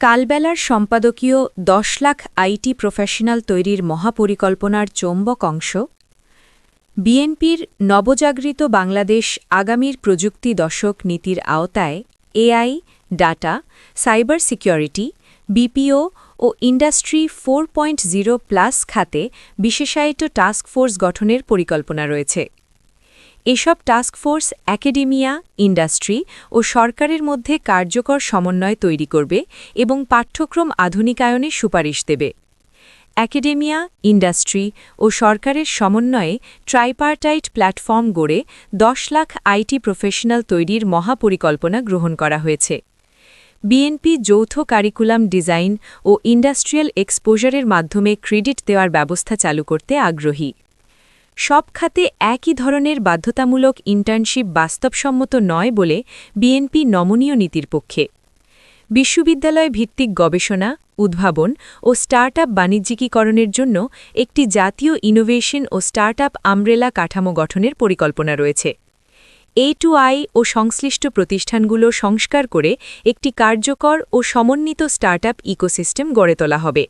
কালবেলার সম্পাদকীয় দশ lakh IT professional তৈরির মহাপরিকল্পনার চৌম্বক অংশ, বিএনপির নবজাগৃত বাংলাদেশ আগামীর প্রযুক্তি দশক নীতির আওতায় AI, data, cyber security, BPO ও industry four point zero plus খাতে বিশেষায়িত টাস্কফোর্স গঠনের পরিকল্পনা রয়েছে। এসব টাস্কফোর্স একাডেমিয়া ইন্ডাস্ট্রি ও সরকারের মধ্যে কার্যকর সমন্বয় তৈরি করবে এবং পাঠ্যক্রম আধুনিকায়নের সুপারিশ দেবে। একাডেমিয়া ইন্ডাস্ট্রি ও সরকারের সমন্বয়ে ট্রাইপার্টাইট প্ল্যাটফর্ম গড়ে দশ লাখ আইটি প্রফেশনাল তৈরির মহাপরিকল্পনা গ্রহণ করা হয়েছে। বিএনপি যৌথ কারিকুলাম ডিজাইন ও ইন্ডাস্ট্রিয়াল এক্সপোজারের মাধ্যমে ক্রেডিট দেওয়ার ব্যবস্থা চালু করতে আগ্রহী। সব খাতে একই ধরনের বাধ্যতামূলক ইন্টার্নশিপ বাস্তবসম্মত নয় বলে বিএনপি নমনীয় নীতির পক্ষে। বিশ্ববিদ্যালয় ভিত্তিক গবেষণা, উদ্ভাবন ও স্টার্টআপ বাণিজ্যিকীকরণের জন্য একটি জাতীয় ইনোভেশন ও স্টার্টআপ আমব্রেলা কাঠামো গঠনের পরিকল্পনা রয়েছে। এ টু আই ও সংশ্লিষ্ট প্রতিষ্ঠানগুলো সংস্কার করে একটি কার্যকর ও সমন্বিত স্টার্টআপ ইকোসিস্টেম গড়ে তোলা হবে।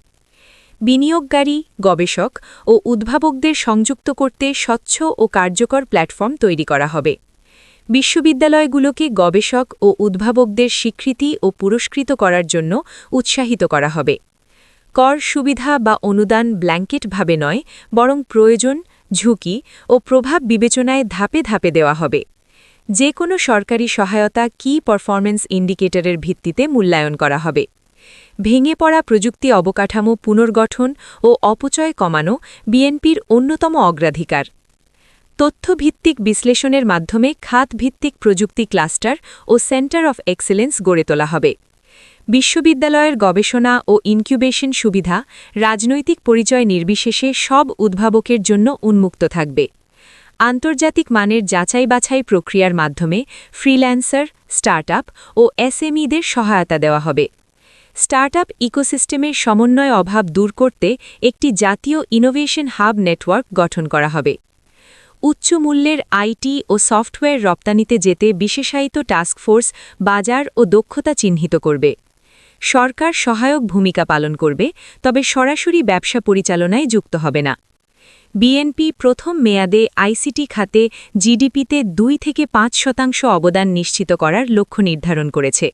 বিনিয়োগকারী, গবেষক ও উদ্ভাবকদের সংযুক্ত করতে স্বচ্ছ ও কার্যকর প্ল্যাটফর্ম তৈরি করা হবে। বিশ্ববিদ্যালয়গুলোকে গবেষক ও উদ্ভাবকদের স্বীকৃতি ও পুরস্কৃত করার জন্য উৎসাহিত করা হবে। কর সুবিধা বা অনুদান ব্ল্যাঙ্কেটভাবে নয়, বরং প্রয়োজন, ঝুঁকি ও প্রভাব বিবেচনায় ধাপে ধাপে দেওয়া হবে। যে কোনো সরকারি সহায়তা কি পারফরম্যান্স ইন্ডিকেটরের ভিত্তিতে মূল্যায়ন করা হবে? ভেঙে পড়া প্রযুক্তি অবকাঠামো পুনর্গঠন ও অপচয় কমানো বিএনপির অন্যতম অগ্রাধিকার। তথ্যভিত্তিক বিশ্লেষণের মাধ্যমে খাতভিত্তিক প্রযুক্তি ক্লাস্টার ও সেন্টার অফ এক্সেলেন্স গড়ে তোলা হবে। বিশ্ববিদ্যালয়ের গবেষণা ও ইনকিউবেশন সুবিধা, রাজনৈতিক পরিচয় নির্বিশেষে সব উদ্ভাবকের জন্য উন্মুক্ত থাকবে। আন্তর্জাতিক মানের যাচাই বাছাই প্রক্রিয়ার মাধ্যমে ফ্রিল্যান্সার, স্টার্টআপ ও এসএমইদের সহায়তা দেওয়া হবে। স্টার্টআপ ইকোসিস্টেমের সমন্বয় অভাব দূর করতে একটি জাতীয় ইনোভেশন হাব নেটওয়ার্ক গঠন করা হবে। উচ্চ মূল্যের আইটি ও সফটওয়্যার রপ্তানিতে যেতে বিশেষায়িত টাস্কফোর্স বাজার ও দক্ষতা চিহ্নিত করবে। সরকার সহায়ক ভূমিকা পালন করবে, তবে সরাসরি ব্যবসা পরিচালনায় যুক্ত হবে না। বিএনপি প্রথম মেয়াদে আইসিটি খাতে জিডিপিতে দুই থেকে পাঁচ শতাংশ অবদান নিশ্চিত করার লক্ষ্য নির্ধারণ করেছে।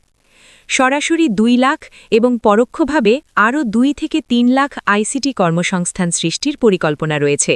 সরাসরি দুই লাখ এবং পরোক্ষভাবে আরও দুই থেকে তিন লাখ আইসিটি কর্মসংস্থান সৃষ্টির পরিকল্পনা রয়েছে।